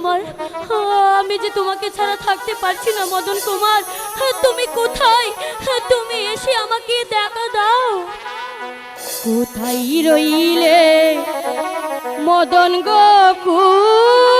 তোমার আমি যে তোমাকে ছাড়া থাকতে পারছি না মদন কুমার তুমি কোথায়? তুমি এসে আমাকে দেখা দাও। কোথায় রইলে? মদন গোকুল